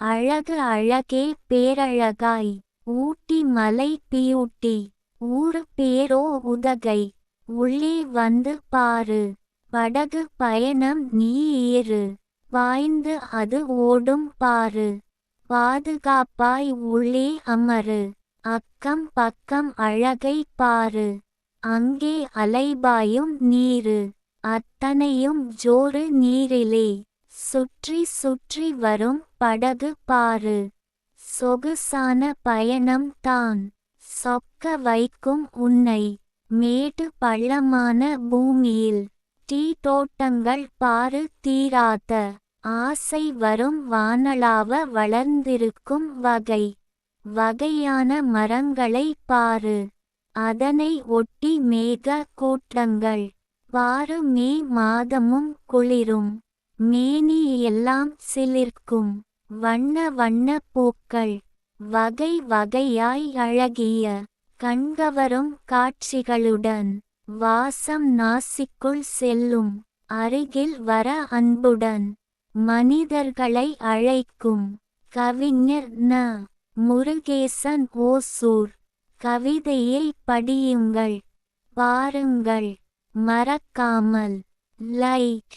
அழகு அழகே பேரழகாய். ஊட்டி மலை பியூட்டி. ஊரு பேரோ உதகை. உள்ளே வந்து பாரு. படகு பயணம் நீ ஏறு. பாய்ந்து அது ஓடும் பாரு. பாதுகாப்பாய் உள்ளே அமரு. அக்கம் பக்கம் அழகை பாரு. அங்கே அலைபாயும் நீரு. அத்தனையும் ஜோறு நீரிலே. சுற்றி சுற்றி வரும் படகு பாரு சொகுசான பயணம் தான். சொக்க வைக்கும் உன்னை. மேடு பள்ளமான பூமியில். டீ தோட்டங்கள் பாரு தீராத. ஆசை வரும் வானலாவ வளர்ந்திருக்கும் வகை. வகையான மரங்களை பாரு அதனை ஒட்டி மேக கூட்டங்கள். பாரு மே மாதமும் குளிரும். மேனி எல்லாம் சிலிர்க்கும். வண்ண வண்ண பூக்கள். வகை வகையாய் அழகிய கண்கவரும் காட்சிகளுடன் வாசம் நாசிக்குள் செல்லும். அருகில் வர அன்புடன் மனிதர்களை அழைக்கும். கவிஞர் ந. முருகேசன் ஓசூர். கவிதையை படியுங்கள். பாருங்கள். மறக்காமல். லைக்.